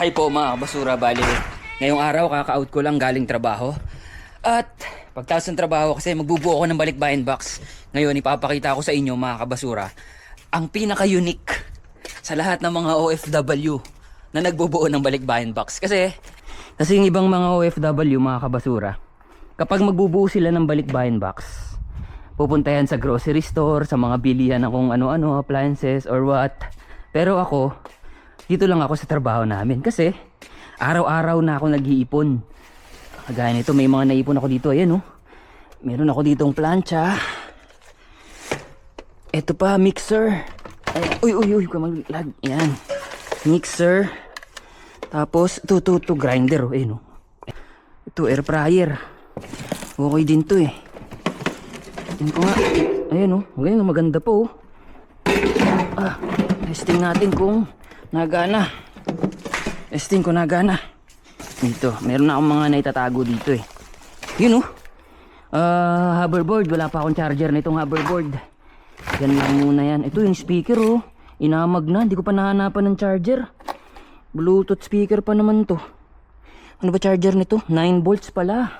Hi po mga kabasura, bali. Ngayong araw kaka-out ko lang galing trabaho. At pagtapos ng trabaho kasi magbubuo ako ng balikbayan box. Ngayon ipapakita ko sa inyo mga kabasura ang pinaka-unique sa lahat ng mga OFW na nagbubuo ng balikbayan box. Kasi kasi yung ibang mga OFW mga kabasura, kapag magbubuo sila ng balikbayan box, pupunta yan sa grocery store, sa mga bilihan ng kung ano-ano, appliances or what. Pero ako, dito lang ako sa trabaho namin kasi araw-araw na ako nag-iipon. Kagaya nito, may mga naipon ako dito. Ayan oh. Meron ako ditong plancha. Ito pa, mixer. Ay, uy, uy, uy, kumaglag. Yan. Mixer. Tapos, ito, ito, ito, grinder. Oh, ayun oh. Ito, air fryer. Okay din to eh. Tingnan ko nga. Ayan oh. Ganyan, maganda po oh. Ah, testing natin kung nagana. Testing ko nagana. Dito, meron na akong mga naitatago dito eh. Yun oh. Ah, hoverboard. Wala pa akong charger nitong hoverboard. Yan lang muna yan. Ito yung speaker oh. Inamag na. Hindi ko pa nahanapan ng charger. Bluetooth speaker pa naman to. Ano ba charger nito? 9 volts pala.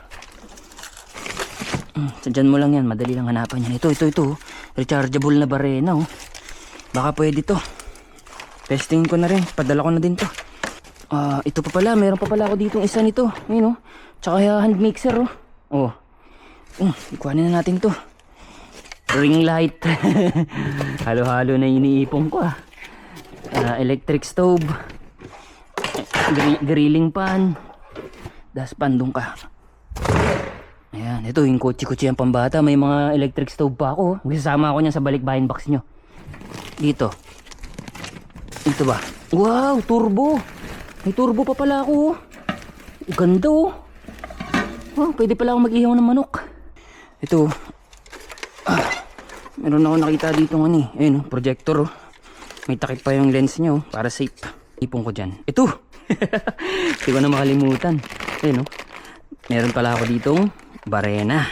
Hmm, Sadyan mo lang yan, madali lang hanapan yan. Ito, ito, ito. oh. Rechargeable na barena oh. Baka pwede to. Testing ko na rin. Padala ko na din to. Ah, ito pa pala. Meron pa pala ako dito isa nito. Ayun oh. Tsaka uh, hand mixer oh. Oh. Um, ikuhanin na natin to. Ring light. Halo-halo na iniipon ko ah. Ah, electric stove. Gri- grilling pan. Das pandong ka. Ayan, ito yung kutsi-kutsi ang pambata. May mga electric stove pa ako. oh. Magsasama ako niyan sa balikbayan box nyo. Dito. Ito ba? Wow, turbo. May turbo pa pala ako. oh. Ganda oh. Oh, pwede pala ako mag-ihaw ng manok. Ito. oh. Ah, meron ako nakita dito ng ano eh. Ayun oh, projector oh. May takip pa yung lens oh, para safe. Ipon ko dyan. Ito. Hindi ko na makalimutan. Ayun oh. Meron pala ako ditong barena.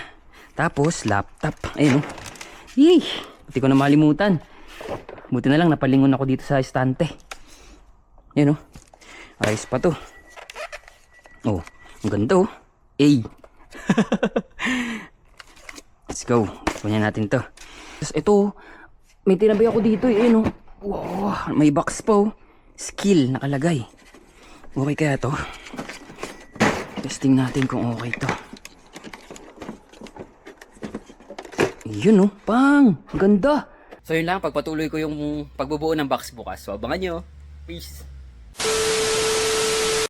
Tapos laptop. Ayun oh. Yay! Hindi ko na malimutan. Buti na lang napalingon ako dito sa estante. Yan oh. Ayos pa to. Oh, ang ganda oh. A. Let's go. Kunin natin to. Tapos ito, may tinabi ako dito eh. Oh. Wow, may box pa oh. Skill nakalagay. Okay kaya to? Testing natin kung okay to. Yun oh, pang! Ang Ganda! So yun lang, pagpatuloy ko yung pagbubuo ng box bukas. So abangan nyo. Peace!